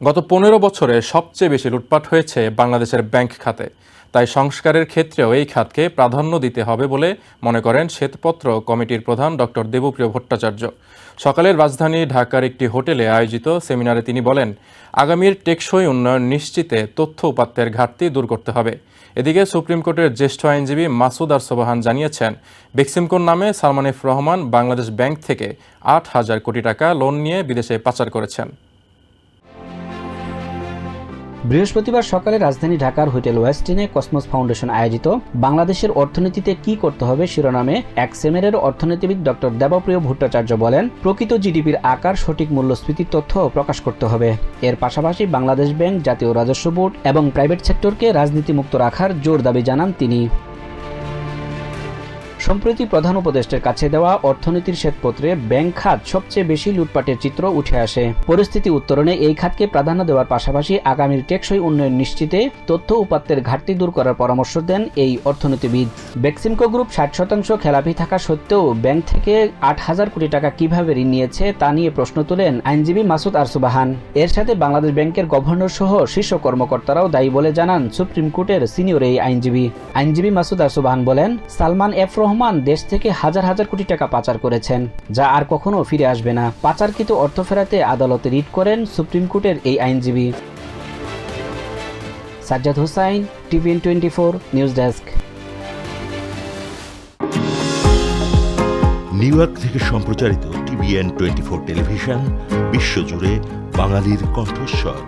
গত পনেরো বছরে সবচেয়ে বেশি লুটপাট হয়েছে বাংলাদেশের ব্যাংক খাতে। তাই সংস্কারের ক্ষেত্রেও এই খাতকে প্রাধান্য দিতে হবে বলে মনে করেন শ্বেতপত্র কমিটির প্রধান ডক্টর দেবপ্রিয় ভট্টাচার্য। সকালের রাজধানী ঢাকার একটি হোটেলে আয়োজিত সেমিনারে তিনি বলেন, আগামীর টেকসই উন্নয়ন নিশ্চিতে তথ্য উপাত্তের ঘাটতি দূর করতে হবে। এদিকে সুপ্রিম কোর্টের জ্যেষ্ঠ আইনজীবী মাসুদ আর সোবাহান জানিয়েছেন, বেক্সিমকোর নামে সালমান এফ রহমান বাংলাদেশ ব্যাংক থেকে আট হাজার কোটি টাকা লোন নিয়ে বিদেশে পাচার করেছেন। বৃহস্পতিবার সকালে রাজধানী ঢাকার হোটেল ওয়েস্টিনে কসমোস ফাউন্ডেশন আয়োজিত বাংলাদেশের অর্থনীতিতে কি করতে হবে শিরোনামে এক সেমেরের অর্থনীতিবিদ ডক্টর দেবপ্রিয় ভট্টাচার্য বলেন, প্রকৃত জিডিপির আকার, সঠিক মূল্যস্ফীতির তথ্য প্রকাশ করতে হবে। এর পাশাপাশি বাংলাদেশ ব্যাংক, জাতীয় রাজস্ব বোর্ড এবং প্রাইভেট সেক্টরকে রাজনীতিমুক্ত রাখার জোর দাবি জানান তিনি। সম্প্রতি প্রধান উপদেষ্টার কাছে দেওয়া অর্থনীতির শ্বেতপত্রে ব্যাংক খাত সবচেয়ে বেশি লুটপাটের চিত্র উঠে আসে। পরিস্থিতি উত্তরণে এই খাতকে প্রাধান্য দেওয়ার পাশাপাশি আগামীর টেকসই উন্নয়ন নিশ্চিতে তথ্য উপাত্তের ঘাটতি দূর করার পরামর্শ দেন এই অর্থনীতিবিদ। বেক্সিমকো গ্রুপ ষাট শতাংশ খেলাপি থাকা সত্ত্বেও ব্যাংক থেকে আট হাজার কোটি টাকা কীভাবে ঋণ নিয়েছে তা নিয়ে প্রশ্ন তোলেন আইনজীবী মাসুদ আরসুবাহান। এর সাথে বাংলাদেশ ব্যাংকের গভর্নর সহ শীর্ষ কর্মকর্তারাও দায়ী বলে জানান সুপ্রিম কোর্টের সিনিয়র এই আইনজীবী। আইনজীবী মাসুদ আরসুবাহান বলেন, সালমান এফ রহমান দেশ থেকে হাজার হাজার কোটি টাকা পাচার করেছেন, যা আর কখনো ফিরে আসবে না। পাচারকৃত অর্থ ফেরাতে আদালতে রিট করেন সুপ্রিম কোর্টের এই আইনজীবী। Sajjad Hussain, TVN twenty four, news desk. New York থেকে সম্প্রচারিত টিভিএন টোয়েন্টি ফোর টেলিভিশন, বিশ্বজুড়ে বাঙালির কণ্ঠস্বর।